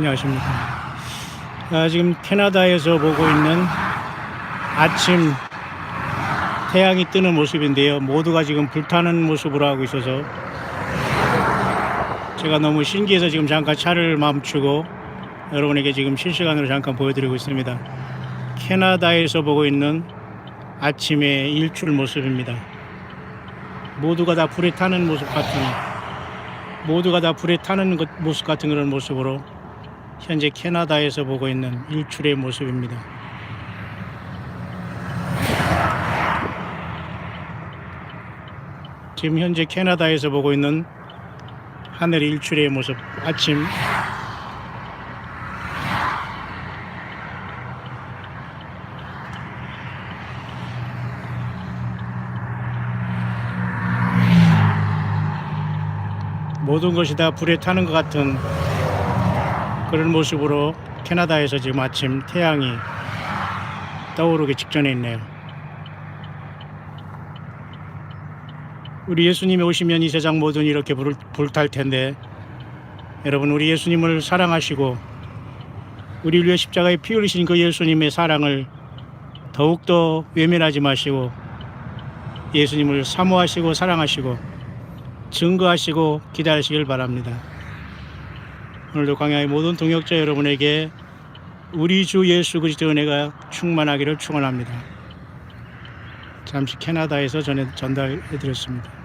안녕하십니까. 아, 지금 캐나다에서 보고 있는 아침 태양이 뜨는 모습인데요. 모두가 지금 불타는 모습으로 하고 있어서 제가 너무 신기해서 지금 잠깐 차를 멈추고 여러분에게 지금 실시간으로 잠깐 보여드리고 있습니다. 캐나다에서 보고 있는 아침의 일출 모습입니다. 모두가 다 불에 타는 모습 같은 모두가 다 불에 타는 것- 모습 같은 그런 모습으로 현재 캐나다에서 보고 있는 일출의 모습입니다. 지금 현재 캐나다에서 보고 있는 하늘 일출의 모습 아침 모든 것이 다 불에 타는 것 같은 그런 모습으로 캐나다에서 지금 아침 태양이 떠오르기 직전에 있네요. 우리 예수님이 오시면 이 세상 모든 이렇게 불, 불탈 텐데 여러분 우리 예수님을 사랑하시고 우리 위해 십자가에 피 흘리신 그 예수님의 사랑을 더욱더 외면하지 마시고 예수님을 사모하시고 사랑하시고 증거하시고 기다리시길 바랍니다. 오늘도 광야의 모든 동역자 여러분에게 우리 주 예수 그리스도의 은혜가 충만하기를 축원합니다. 잠시 캐나다에서 전해 전달해 드렸습니다.